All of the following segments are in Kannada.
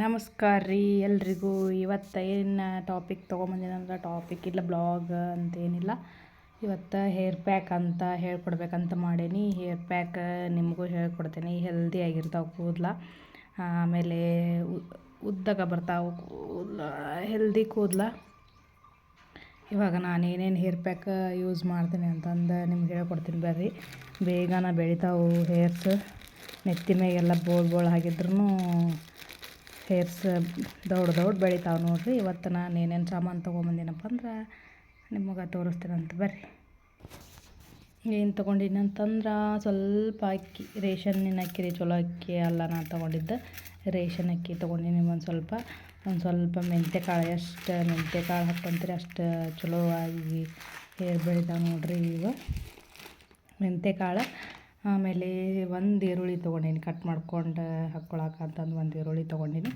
ನಮಸ್ಕಾರ ರೀ ಎಲ್ರಿಗೂ. ಇವತ್ತು ಏನು ಟಾಪಿಕ್ ತೊಗೊಂಬಂದಿನಂದ್ರೆ ಟಾಪಿಕ್ ಇಲ್ಲ ಬ್ಲಾಗ್ ಅಂತೇನಿಲ್ಲ ಇವತ್ತು ಹೇರ್ ಪ್ಯಾಕ್ ಅಂತ ಹೇಳ್ಕೊಡ್ಬೇಕಂತ ಮಾಡೇನಿ. ಹೇರ್ ಪ್ಯಾಕ್ ನಿಮಗೂ ಹೇಳ್ಕೊಡ್ತೇನೆ. ಹೆಲ್ದಿ ಆಗಿರ್ತಾವೆ ಕೂದಲ. ಆಮೇಲೆ ಉದ್ದಾಗ ಬರ್ತಾವೆ ಕೂದಲ ಹೆಲ್ದಿ ಕೂದಲ. ಇವಾಗ ನಾನು ಏನೇನು ಹೇರ್ ಪ್ಯಾಕ್ ಯೂಸ್ ಮಾಡ್ತೀನಿ ಅಂತಂದು ನಿಮ್ಗೆ ಹೇಳ್ಕೊಡ್ತೀನಿ ಬರ್ರಿ. ಬೇಗನೆ ಬೆಳಿತಾವು ಹೇರ್ಸ್ ನೆತ್ತಿ ಮ್ಯಾಗೆಲ್ಲ ಬೋಳ್ ಬೋಳ್ ಆಗಿದ್ರೂ ಹೇರ್ಸ್ ದೌಡ್ ದೌಡ್ ಬೆಳಿತಾವೆ ನೋಡಿರಿ. ಇವತ್ತು ನಾನು ಏನೇನು ಸಾಮಾನು ತೊಗೊಂಬಂದಿನಪ್ಪ ಅಂದ್ರೆ ನಿಮಗೆ ತೋರಿಸ್ತೀನಂತ ಬರ್ರಿ. ಏನು ತೊಗೊಂಡಿನಿ ಅಂತಂದ್ರೆ ಸ್ವಲ್ಪ ಅಕ್ಕಿ, ರೇಷನ್ನಿನ ಅಕ್ಕಿ ರೀ, ಚಲೋ ಅಕ್ಕಿ ಅಲ್ಲ ನಾನು ತೊಗೊಂಡಿದ್ದೆ. ರೇಷನ್ ಅಕ್ಕಿ ತೊಗೊಂಡಿನಿ ಒಂದು ಸ್ವಲ್ಪ. ಒಂದು ಸ್ವಲ್ಪ ಮೆಂತ್ಯ ಕಾಳು ಎಷ್ಟು ಮೆಂತ್ಯ ಕಾಳು ಹಾಕ್ಕೊಂತೀರಿ ಅಷ್ಟು ಚಲೋ ಆಗಿ ಹೇರ್ ಬೆಳಿತಾವೆ ನೋಡಿರಿ ಈಗ. ಮೆಂತ್ಯ ಕಾಳು ಆಮೇಲೆ ಒಂದು ಈರುಳ್ಳಿ ತೊಗೊಂಡೀನಿ ಕಟ್ ಮಾಡ್ಕೊಂಡು ಹಾಕ್ಕೊಳಕ್ಕೆ ಅಂತಂದು ಒಂದು ಈರುಳ್ಳಿ ತೊಗೊಂಡೀನಿ.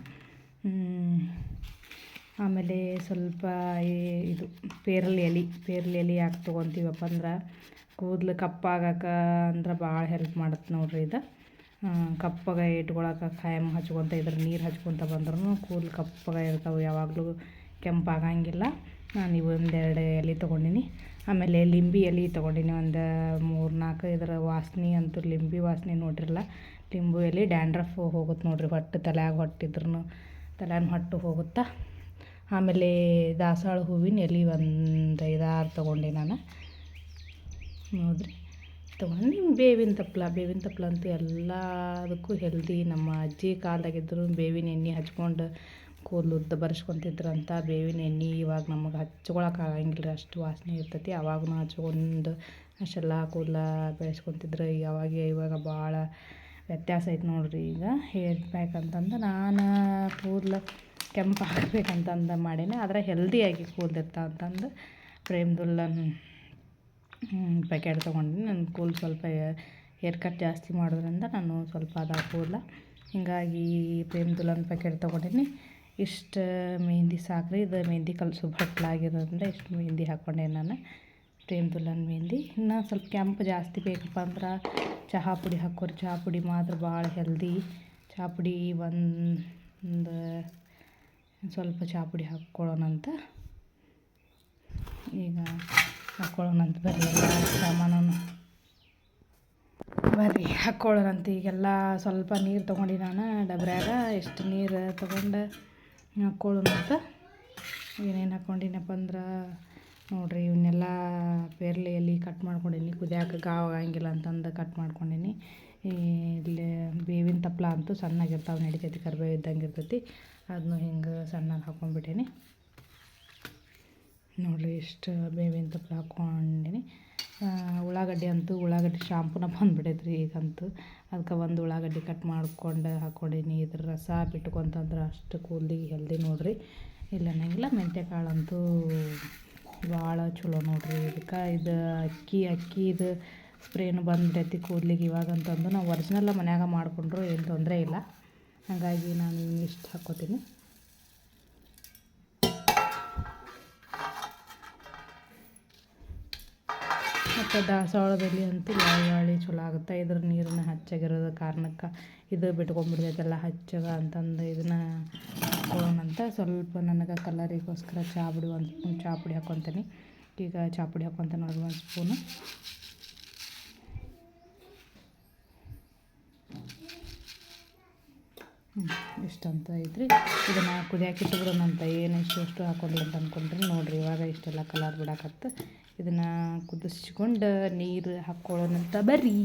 ಆಮೇಲೆ ಸ್ವಲ್ಪ ಇದು ಪೇರಲೆ ಎಲೆ ಪೇರಲೆ ಎಲೆ ಯಾಕೆ ತೊಗೊತೀವಪ್ಪ ಅಂದ್ರೆ ಕೂದಲು ಕಪ್ಪಾಗಕ್ಕೆ ಅಂದ್ರೆ ಭಾಳ ಹೆಲ್ಪ್ ಮಾಡುತ್ತೆ ನೋಡಿರಿ ಇದು. ಕಪ್ಪಗೆ ಇಟ್ಕೊಳಕ್ಕೆ ಖಾಯಂ ಹಚ್ಕೊತ ಇದ್ರೆ ನೀರು ಹಚ್ಕೊತ ಬಂದ್ರೂ ಕೂದಲು ಕಪ್ಪಗೆ ಇರ್ತಾವೆ, ಯಾವಾಗಲೂ ಕೆಂಪಾಗಂಗಿಲ್ಲ ನಾನು ಇವೊಂದೆರಡು ಎಲೆ ತೊಗೊಂಡಿನಿ. ಆಮೇಲೆ ಲಿಂಬೆ ಎಲೆ ತೊಗೊಂಡಿನಿ ಒಂದು ಮೂರು ನಾಲ್ಕು ಇದರ ವಾಸನೆ ಅಂತೂ ಲಿಂಬೆ ವಾಸನೆ ನೋಡಿರಲ್ಲ. ಲಿಂಬು ಎಲೆ ಡ್ಯಾಂಡ್ರಫ್ ಹೋಗುತ್ತೆ ನೋಡಿರಿ, ಹೊಟ್ಟೆ ತಲೆಯಾಗ ಹೊಟ್ಟಿದ್ರೂ ತಲೆನ ಹೊಟ್ಟು ಹೋಗುತ್ತೆ? ಆಮೇಲೆ ದಾಸವಾಳ ಹೂವಿನ ಎಲೆ ಒಂದು ಐದಾರು ತೊಗೊಂಡೆ ನಾನು. ನೋಡಿರಿ, ತೊಗೊಂಡು ನಿಮ್ಮ ಬೇವಿನ ತಪ್ಪಲ ಬೇವಿನ ತಪ್ಪಲ ಅಂತೂ ಎಲ್ಲದಕ್ಕೂ ಹೆಲ್ದಿ ನಮ್ಮ ಅಜ್ಜಿ ಕಾಲದಾಗಿದ್ದರು ಬೇವಿನ ಎಣ್ಣೆ ಹಚ್ಕೊಂಡು ಕೂದಲು ಉದ್ದ ಬರ್ಸ್ಕೊತಿದ್ರಂತ ಬೇವಿನ ಎಣ್ಣೆ ಇವಾಗ ನಮಗೆ ಹಚ್ಕೊಳಕ್ಕೆ ಆಗಂಗಿಲ್ಲ ರೀ, ಅಷ್ಟು ವಾಸನೆ ಇರ್ತೈತಿ. ಅವಾಗೂ ಹಚ್ಕೊಂಡು ಅಷ್ಟೆಲ್ಲ ಕೂದಲ ಬೆಳೆಸ್ಕೊತಿದ್ರು. ಅವಾಗ ಇವಾಗ ಭಾಳ ವ್ಯತ್ಯಾಸ ಐತೆ ನೋಡಿರಿ. ಈಗ ಹೇರ್ ಪ್ಯಾಕ್ ಅಂತಂದು ನಾನು ಕೂದಲು ಕೆಂಪು ಹಾಕ್ಬೇಕಂತಂದು ಮಾಡೀನಿ. ಆದರೆ ಹೆಲ್ದಿಯಾಗಿ ಕೂದಲಿರ್ತಾವೆ ಅಂತಂದು ಪ್ರೇಮ್ದುಲ್ಲನ್ ಪ್ಯಾಕೆಟ್ ತೊಗೊಂಡಿನಿ. ನನ್ನ ಕೂದಲು ಸ್ವಲ್ಪ ಹೇರ್ ಕಟ್ ಜಾಸ್ತಿ ಮಾಡೋದ್ರಿಂದ ನಾನು ಸ್ವಲ್ಪ ಅದ ಕೂದಲ. ಹೀಗಾಗಿ ಪ್ರೇಮ್ದುಲ್ಲನ್ ಪ್ಯಾಕೆಟ್ ತೊಗೊಂಡಿನಿ. ಇಷ್ಟು ಮೆಹಂದಿ ಸಾಕ್ರಿ, ಇದು ಮೆಹಂದಿ ಕಲಸು ಬಟ್ಲಾಗಿರೋದ್ರಿಂದ ಇಷ್ಟು ಮೆಹಂದಿ ಹಾಕ್ಕೊಂಡೆ ನಾನು. ಪ್ರೇಮ್ ದುಲ್ಲನ್ ಮೆಹಂದಿ. ಇನ್ನು ಸ್ವಲ್ಪ ಕೆಂಪು ಜಾಸ್ತಿ ಬೇಕಪ್ಪ ಅಂದ್ರೆ ಚಹಾ ಪುಡಿ ಹಾಕೋರಿ. ಚಹಾ ಪುಡಿ ಮಾತ್ರ ಭಾಳ ಹೆಲ್ದಿ. ಚಹಾ ಪುಡಿ ಒಂದು ಸ್ವಲ್ಪ ಚಹಾ ಪುಡಿ ಹಾಕ್ಕೊಳ್ಳೋಣಂತ ಈಗ ಹಾಕ್ಕೊಳ್ಳೋಣಂತ ಬರ್ರಿ ಎಲ್ಲ ಸಾಮಾನು ಬರ್ರಿ ಹಾಕ್ಕೊಳ್ಳೋಣಂತ ಈಗೆಲ್ಲ ಸ್ವಲ್ಪ ನೀರು ತೊಗೊಂಡು ನಾನು ಡಬ್ರ್ಯಾಗ. ಎಷ್ಟು ನೀರು ತೊಗೊಂಡು ಹಾಕ್ಕೊಳ್ಳೋಣಂತ ಏನೇನು ಹಾಕ್ಕೊಂಡಿನಪ್ಪ ಅಂದ್ರೆ ನೋಡಿರಿ ಇವನ್ನೆಲ್ಲ ಪೇರ್ಲೆ ಎಲೆ ಕಟ್ ಮಾಡ್ಕೊಂಡೀನಿ. ಕುದಿಯಾಕ ಗಾವ ಆಗಂಗಿಲ್ಲ ಅಂತಂದು ಕಟ್ ಮಾಡ್ಕೊಂಡೀನಿ. ಇಲ್ಲಿ ಬೇವಿನ ತಪ್ಪಲ ಅಂತೂ ಸಣ್ಣಾಗಿರ್ತಾವೆ, ನಡಿತೈತಿ, ಕರ್ಬೇವು ಇದ್ದಂಗೆ ಇರ್ತೈತಿ. ಅದನ್ನು ಹಿಂಗೆ ಸಣ್ಣಗೆ ಹಾಕ್ಕೊಂಡ್ಬಿಟ್ಟೀನಿ ನೋಡಿರಿ ಇಷ್ಟು ಬೇವಿನ ತಪ್ಪಲ ಹಾಕ್ಕೊಂಡೀನಿ ಉಳ್ಳಾಗಡ್ಡಿ ಅಂತೂ ಉಳ್ಳಾಗಡ್ಡಿ ಶಾಂಪೂನ ಬಂದುಬಿಟ್ಟೈತೆ ರೀ ಈಗಂತೂ. ಅದಕ್ಕೆ ಒಂದು ಉಳ್ಳಾಗಡ್ಡಿ ಕಟ್ ಮಾಡ್ಕೊಂಡು ಹಾಕ್ಕೊಂಡೀನಿ ಇದ್ರ ರಸ ಬಿಟ್ಕೊಂತಂದ್ರೆ ಅಷ್ಟು ಕೂದಲಿಗೆ ಹೆಲ್ದಿ ನೋಡಿರಿ. ಇಲ್ಲ ಅನ್ನಂಗಿಲ್ಲ ಮೆಂತ್ಯ ಅಂತೂ ಭಾಳ ಚಲೋ ನೋಡಿರಿ. ಇದಕ್ಕೆ ಇದು ಅಕ್ಕಿ ಅಕ್ಕಿದು ಸ್ಪ್ರೇನು ಬಂದ್ಬಿಟ್ಟೈತಿ ಕೂದಲಿಗೆ ಇವಾಗಂತಂದು. ನಾವು ಒರ್ಜಿನಲ್ಲ ಮನ್ಯಾಗ ಮಾಡಿಕೊಂಡ್ರು, ಏನು ತೊಂದರೆ ಇಲ್ಲ. ಹಾಗಾಗಿ ನಾನು ಇಷ್ಟು ಹಾಕ್ಕೋತೀನಿ. ಮತ್ತು ದಾಸವಾಳದಲ್ಲಿ ಅಂತೂ ಲಾಳಿ ಚಲೋ ಆಗುತ್ತೆ? ಇದ್ರ ನೀರನ್ನ ಹಚ್ಚಾಗಿರೋದು ಕಾರಣಕ್ಕೆ ಇದು ಬಿಟ್ಕೊಂಡ್ಬಿಡ್ತೈತೆಲ್ಲ ಹಚ್ಚಗ ಅಂತಂದು ಇದನ್ನು ಹಾಕ್ಕೊಳ್ಳೋಣಂತ ಸ್ವಲ್ಪ ನನಗೆ ಕಲರಿಗೋಸ್ಕರ ಚಹಾ ಪುಡಿ ಒಂದು ಸ್ಪೂನ್ ಚಹಾ ಪುಡಿ ಹಾಕ್ಕೊತೀನಿ ಈಗ ಚಹಾ ಪುಡಿ ಹಾಕ್ಕೊತ ನೋಡಿ, ಒಂದು ಸ್ಪೂನು. ಇಷ್ಟಂತ ಐತ್ರಿ. ಇದನ್ನು ಕುದಿಯಾಕಿಟ್ಟು ಬಿಡೋಣಂತ ಏನು ಇಷ್ಟು ಅಷ್ಟು ಹಾಕೊಂಡಿಲ್ಲ ಅಂತ ಅಂದ್ಕೊಂಡ್ರಿ ನೋಡಿರಿ, ಇವಾಗ ಇಷ್ಟೆಲ್ಲ ಕಲರ್ ಬಿಡಾಕತ್ತ. ಇದನ್ನು ಕುದಿಸ್ಕೊಂಡು ನೀರು ಹಾಕ್ಕೊಳ್ಳೋಣಂತ ಬರ್ರಿ.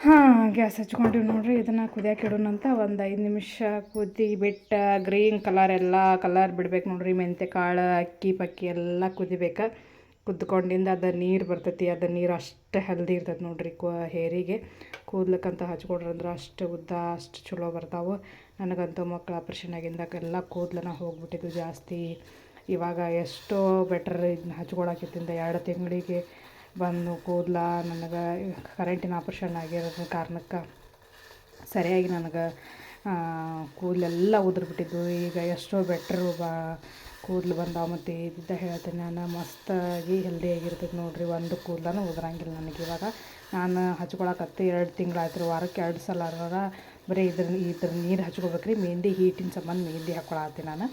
ಹಾಂ, ಗ್ಯಾಸ್ ಹಚ್ಕೊಂಡಿವಿ ನೋಡ್ರಿ, ಇದನ್ನು ಕುದಿಯಾಕೆ ಇಡೋಣಂತ ಒಂದು ಐದು ನಿಮಿಷ ಕುದಿ ಬಿಟ್ಟ ಗ್ರೀನ್ ಕಲರ್ ಎಲ್ಲ ಕಲರ್ ಬಿಡ್ಬೇಕು ನೋಡ್ರಿ ಮೆಂತ್ಯ ಕಾಳು ಅಕ್ಕಿ, ಪಕ್ಕಿ ಎಲ್ಲ ಕುದಿಬೇಕು. ಕುದ್ಕೊಂಡಿಂದ ಅದು ನೀರು ಬರ್ತೈತಿ, ಅದು ನೀರು ಅಷ್ಟು ಹೆಲ್ದಿ ಇರ್ತೈತೆ ನೋಡಿರಿ ಕೋ ಹೇರಿಗೆ. ಕೂದ್ಲಕ್ಕಂತ ಹಚ್ಕೊಡ್ರಂದ್ರೆ ಅಷ್ಟು ಉದ್ದ, ಅಷ್ಟು ಚಲೋ ಬರ್ತಾವೆ. ನನಗಂತೂ ಮಕ್ಳು ಆಪ್ರೇಷನ್ ಆಗಿಂದಾಗೆಲ್ಲ ಕೂದಲನ್ನ ಹೋಗ್ಬಿಟ್ಟಿದ್ದು ಜಾಸ್ತಿ. ಇವಾಗ ಎಷ್ಟೋ ಬೆಟರ್ ಇದನ್ನ ಹಚ್ಕೊಳಕಿತ್ತಿಂದ ಎರಡು ತಿಂಗಳಿಗೆ ಬಂದು ಕೂದಲ ನನಗೆ ಕರೆಂಟಿನ ಆಪ್ರೇಷನ್ ಆಗಿರೋ ಕಾರಣಕ್ಕೆ ಸರಿಯಾಗಿ ನನಗೆ ಕೂದಲೆಲ್ಲ ಉದುರ್ಬಿಟ್ಟಿದ್ದು ಈಗ ಎಷ್ಟೋ ಬೆಟ್ರು ಬಾ ಕೂದಲು ಬಂದಾವ ಮತ್ತು ಇದ್ದ ಹೇಳ್ತೀನಿ ನಾನು. ಮಸ್ತಾಗಿ ಹೆಲ್ದಿಯಾಗಿರ್ತೈತೆ ನೋಡಿರಿ. ಒಂದು ಕೂದಲೂ ಉದುರಂಗಿಲ್ಲ ನನಗೆ ಇವಾಗ. ನಾನು ಹಚ್ಕೊಳಕತ್ತೆ ಎರಡು ತಿಂಗಳಾಯ್ತು ರೀ. ವಾರಕ್ಕೆ ಎರಡು ಸಲ ಬರೀ ಇದ್ರ ಇದ್ರ ನೀರು ಹಚ್ಕೊಬೇಕು ರೀ ಮೆಹಂದಿ ಹೀಟಿನ ಸಂಬಂಧ ಮೆಹಂದಿ ಹಾಕ್ಕೊಳತ್ತೀನಿ ನಾನು.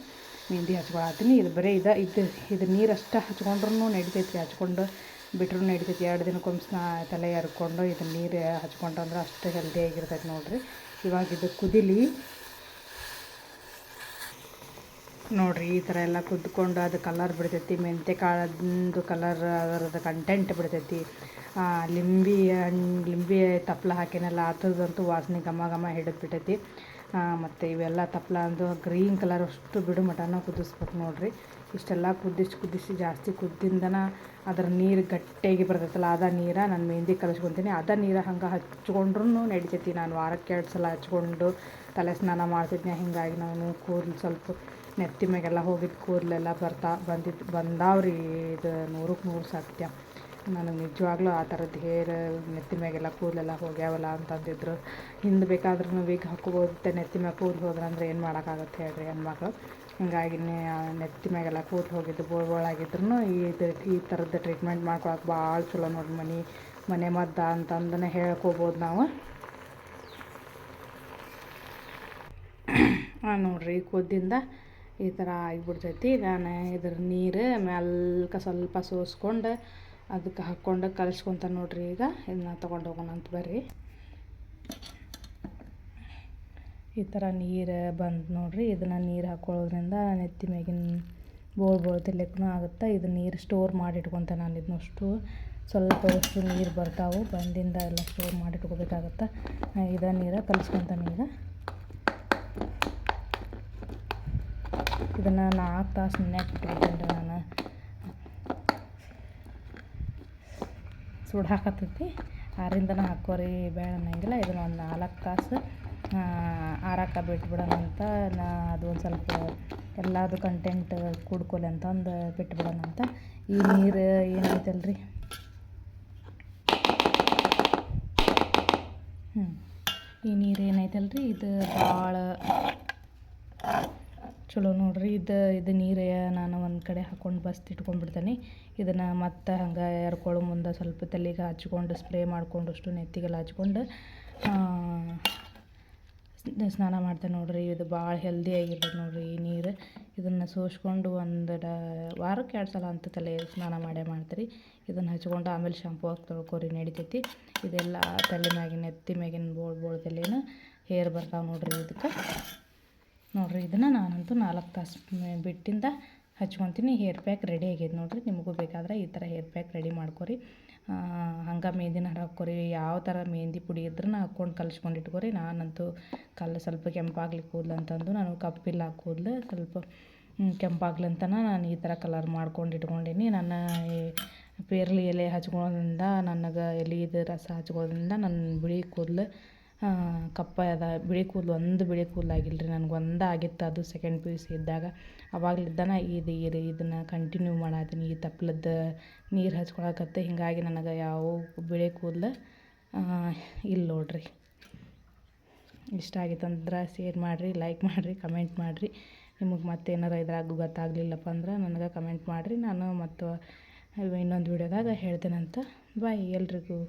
ಮೆಹಂದಿ ಹಚ್ಕೊಳತ್ತೀನಿ. ಇದು ಬರೀ ಇದು ಇದು ಇದು ನೀರು ಅಷ್ಟೇ ಹಚ್ಕೊಂಡ್ರೂ ನಡಿತೈತಿ ಹಚ್ಕೊಂಡು ಬಿಟ್ರೂ ನಡಿತೈತಿ. ಎರಡು ದಿನಕ್ಕೊಮ್ಮೆ ಸ್ನಾ ತಲೆ ಎರ್ಕೊಂಡು ಇದು ನೀರು ಹಚ್ಕೊಂಡ್ರೆ ಅಷ್ಟು ಹೆಲ್ದಿಯಾಗಿರ್ತೈತೆ ನೋಡಿರಿ. ಇವಾಗ ಇದು ಕುದಿಲಿ ನೋಡಿರಿ, ಈ ಥರ ಎಲ್ಲ ಕುದ್ಕೊಂಡು ಅದು ಕಲರ್ ಬಿಡ್ತೈತಿ, ಮೆಂತ್ಯ ಕಾಳದ್ದು ಕಲರ್ ಅದರದ್ದು ಕಂಟೆಂಟ್ ಬಿಡ್ತೈತಿ. ಲಿಂಬಿ ಹಣ್ಣು ಲಿಂಬಿ ತಪ್ಪಲ ಹಾಕಿನಲ್ಲ ಅದ್ರದ್ದಂತೂ ವಾಸನೆ ಘಮ ಘಮ ಹಿಡಿದು ಬಿಟ್ಟೈತಿ ಮತ್ತು ಇವೆಲ್ಲ ತಪ್ಪಲ ಅಂದು ಗ್ರೀನ್ ಕಲರ್ ಅಷ್ಟು ಬಿಡು ಮಟನ ಕುದಿಸ್ಬೇಕು ನೋಡಿರಿ. ಇಷ್ಟೆಲ್ಲ ಕುದಿಸಿ ಕುದಿಸಿ ಜಾಸ್ತಿ ಕುದ್ದಿಂದನ ಅದರ ನೀರು ಗಟ್ಟಿಯಾಗಿ ಬರ್ತೈತಲ್ಲ, ಅದ ನೀರ ನಾನು ಮೆಹಂದಿ ಕಲಸ್ಕೊತೀನಿ. ಅದ ನೀರು ಹಂಗೆ ಹಚ್ಕೊಂಡ್ರೂ ನಡಿತೈತಿ. ನಾನು ವಾರಕ್ಕೆ ಎರಡು ಸಲ ಹಚ್ಕೊಂಡು ತಲೆ ಸ್ನಾನ ಮಾಡ್ತಿದ್ದೆ ಹೀಗಾಗಿ ನಾನು ಕೂದಲು ಸ್ವಲ್ಪ ನೆತ್ತಿ ಮ್ಯಾಗೆಲ್ಲ ಹೋಗಿದ್ದ ಕೂದಲೆಲ್ಲ ಬರ್ತಾ ಬಂದಿದ್ದು ಬಂದಾವ್ರಿ ಇದು ನೂರಕ್ಕೆ ನೂರು ಸತ್ಯ. ನನಗೆ ನಿಜವಾಗ್ಲೂ ಆ ಥರದ್ದು ಹೇರ್ ನೆತ್ತಿ ಮ್ಯಾಗೆಲ್ಲ ಕೂದಲೆಲ್ಲ ಹೋಗ್ಯಾವಲ್ಲ ಅಂತಂದಿದ್ರು. ಹಿಂದೆ ಬೇಕಾದ್ರೂ ವೀಗ ಹಾಕೋಬೋದಂತೆ ನೆತ್ತಿ ಮ್ಯಾಗ ಕೂದಲು ಹೋದ್ರೆ ಅಂದ್ರೆ ಏನು ಮಾಡೋಕ್ಕಾಗತ್ತೆ ಹೇಳ್ರಿ ಹೆಣ್ಮಕ್ಳು. ಹೀಗಾಗಿ ನೆತ್ತಿ ಮ್ಯಾಗೆಲ್ಲ ಕೂದಲು ಹೋಗಿದ್ದು ಬೋಳ್ ಬೋಳಾಗಿದ್ರು ಇದು ಈ ಥರದ್ದು ಟ್ರೀಟ್ಮೆಂಟ್ ಮಾಡ್ಕೊಳಕ್ಕೆ ಭಾಳ ಚಲೋ ನೋಡಿ ಮನೆ ಮನೆ ಮದ್ದ ಅಂತಂದನೇ ಹೇಳ್ಕೊಬೋದು ನಾವು. ನೋಡ್ರಿ ಕುದ್ದಿಂದ ಈ ಥರ ಆಗಿಬಿಡ್ತೈತಿ. ನಾನು ಇದ್ರ ನೀರು ಮೆಲ್ಕ ಸ್ವಲ್ಪ ಸೋಸ್ಕೊಂಡು ಅದಕ್ಕೆ ಹಾಕ್ಕೊಂಡು ಕಲಿಸ್ಕೊತ ನೋಡ್ರಿ ಈಗ. ಇದನ್ನ ತೊಗೊಂಡು ಹೋಗೋಣ ಅಂತ ಬರ್ರಿ. ಈ ಥರ ನೀರು ಬಂದು ನೋಡ್ರಿ. ಇದನ್ನು ನೀರು ಹಾಕ್ಕೊಳ್ಳೋದ್ರಿಂದ ನೆತ್ತಿ ಮ್ಯಾಗಿನ ಬೋಳ್ ಬೋಳ್ ತಿರ್ಲಿಕ್ಕೂ ಆಗುತ್ತೆ. ಇದು ನೀರು ಸ್ಟೋರ್ ಮಾಡಿ ಇಟ್ಕೊತ ನಾನು ಇದನ್ನಷ್ಟು ಸ್ವಲ್ಪ ಅಷ್ಟು ನೀರು ಬರ್ತಾವೆ. ಬಂದಿಂದ ಎಲ್ಲ ಸ್ಟೋರ್ ಮಾಡಿ ಇಟ್ಕೋಬೇಕಾಗತ್ತೆ ಇದ ನೀರು ಕಲಿಸ್ಕೊತಾನೆ ಈಗ. ಇದನ್ನು ನಾಲ್ಕು ತಾಸು ನೆನೆಯಾಕೆ ಇಟ್ಬಿಟ್ಟೇನೆ ನಾನು. ಸುಡಾಕತ್ತೈತಿ ಆರಿಂದನ ಹಾಕೋರಿ, ಬೇಡ ಅನ್ನಂಗಿಲ್ಲ. ಇದನ್ನು ಒಂದು ನಾಲ್ಕು ತಾಸು ಆರಾಕ ಬಿಟ್ಬಿಡೋಣ ಅಂತ ನಾ ಅದು ಒಂದು ಸ್ವಲ್ಪ ಎಲ್ಲದು ಕಂಟೆಂಟ್ ಕುಡ್ಕೊಲಿ ಅಂತಂದು ಬಿಟ್ಬಿಡೋಣ ಅಂತ. ಈ ನೀರು ಏನೈತಲ್ರಿ? ಹ್ಞೂ ಈ ನೀರು ಏನೈತಲ್ರಿ? ಇದು ಭಾಳ ಚಲೋ ನೋಡಿರಿ, ಇದು ಇದು ನೀರು ನಾನು ಒಂದು ಕಡೆ ಹಾಕ್ಕೊಂಡು ಬಸ್ತ್ ಇಟ್ಕೊಂಡ್ಬಿಡ್ತೀನಿ. ಇದನ್ನು ಮತ್ತೆ ಹಂಗೆ ಎರ್ಕೊಳ್ಳೋ ಮುಂದೆ ಸ್ವಲ್ಪ ತಲೆಗೆ ಹಚ್ಕೊಂಡು ಸ್ಪ್ರೇ ಮಾಡಿಕೊಂಡು ಅಷ್ಟು ನೆತ್ತಿಗೆಲ್ಲ ಹಚ್ಕೊಂಡು ಸ್ನಾನ ಮಾಡ್ತೇನೆ ನೋಡ್ರಿ. ಇದು ಭಾಳ ಹೆಲ್ದಿ ಆಗಿರ್ತದೆ ನೋಡ್ರಿ ಈ ನೀರು. ಇದನ್ನು ಸೋಸ್ಕೊಂಡು ಒಂದು ಡ ವಾರಕ್ಕೆ ಎರಡು ಸಲ ಅಂತ ತಲೆ ಸ್ನಾನ ಮಾಡೇ ಮಾಡ್ತೀರಿ. ಇದನ್ನು ಹಚ್ಕೊಂಡು ಆಮೇಲೆ ಶಾಂಪೂ ಹಾಕಿ ತೊಳ್ಕೊರಿ, ನಡಿತೈತಿ. ಇದೆಲ್ಲ ತಲೆ ಮ್ಯಾಗಿನ, ನೆತ್ತಿ ಮ್ಯಾಗಿನ ಬೋಳ್ ಬೋಳ್ ತಲೆನ ಹೇರ್ ಬರ್ತಾವೆ ನೋಡ್ರಿ ಇದಕ್ಕೆ. ನೋಡಿರಿ, ಇದನ್ನು ನಾನಂತೂ ನಾಲ್ಕು ತಾಸು ಬಿಟ್ಟಿಂದ ಹಚ್ಕೊತೀನಿ. ಹೇರ್ ಪ್ಯಾಕ್ ರೆಡಿ ಆಗ್ಯದ ನೋಡಿರಿ. ನಿಮಗೂ ಬೇಕಾದ್ರೆ ಈ ಥರ ಹೇರ್ ಪ್ಯಾಕ್ ರೆಡಿ ಮಾಡ್ಕೊರಿ. ಹಂಗೆ ಮೆಹಂದಿನ ಹಾಕೋರಿ ಯಾವ ಥರ ಮೆಹಂದಿ ಪುಡಿ ಇದ್ರೂ ಹಾಕ್ಕೊಂಡು ಕಲಿಸ್ಕೊಂಡು ಇಟ್ಕೊರಿ. ನಾನಂತೂ ಕಲ್ಲು ಸ್ವಲ್ಪ ಕೆಂಪಾಗ್ಲಿ ಕೂದಲು ಅಂತಂದು ನಾನು ಕಪ್ಪಿಲ್ಲ ಕೂದಲು. ಸ್ವಲ್ಪ ಕೆಂಪಾಗ್ಲಿ ಅಂತನ ನಾನು ಈ ಥರ ಕಲರ್ ಮಾಡ್ಕೊಂಡು ಇಟ್ಕೊಂಡೀನಿ. ನನ್ನ ಪೇರ್ಲಿ ಎಲೆ ಹಚ್ಕೊಳ್ಳೋದ್ರಿಂದ ನನಗೆ ಎಲೆದು ರಸ ಹಚ್ಕೊಳ್ಳೋದ್ರಿಂದ ನನ್ನ ಬಿಳಿ ಕೂದಲು ಕಪ್ಪ ಅದ, ಬಿಳಿ ಕೂದಲು, ಒಂದು ಬಿಳಿ ಕೂದಲು ಆಗಿಲ್ಲ ರೀ ನನಗೆ ಒಂದು ಆಗಿತ್ತು ಅದು ಸೆಕೆಂಡ್ ಪಿ ಯು ಸಿ ಇದ್ದಾಗ. ಅವಾಗ್ಲಿದ್ದಾನ ಇದು ಇದು, ಇದನ್ನು ಕಂಟಿನ್ಯೂ ಮಾಡಾತೀನಿ, ಈ ತಪ್ಲದ್ದು ನೀರು ಹಚ್ಕೊಳಕತ್ತೆ, ಹೀಗಾಗಿ ನನಗೆ ಯಾವ ಬಿಳಿ ಕೂದಲು ಇಲ್ಲ ನೋಡ್ರಿ. ಇಷ್ಟ ಆಗಿತ್ತಂದ್ರೆ ಶೇರ್ ಮಾಡಿರಿ ಲೈಕ್ ಮಾಡಿರಿ ಕಮೆಂಟ್ ಮಾಡಿರಿ. ನಿಮಗೆ ಮತ್ತೆ ಏನಾರ ಇದ್ರಾಗ ಗೊತ್ತಾಗಲಿಲ್ಲಪ್ಪ ಅಂದ್ರೆ ನನಗೆ ಕಮೆಂಟ್ ಮಾಡಿರಿ. ನಾನು ಮತ್ತು ಇನ್ನೊಂದು ವೀಡಿಯೋದಾಗ ಹೇಳ್ತೇನಂತ. ಬಾಯ್ ಎಲ್ರಿಗೂ.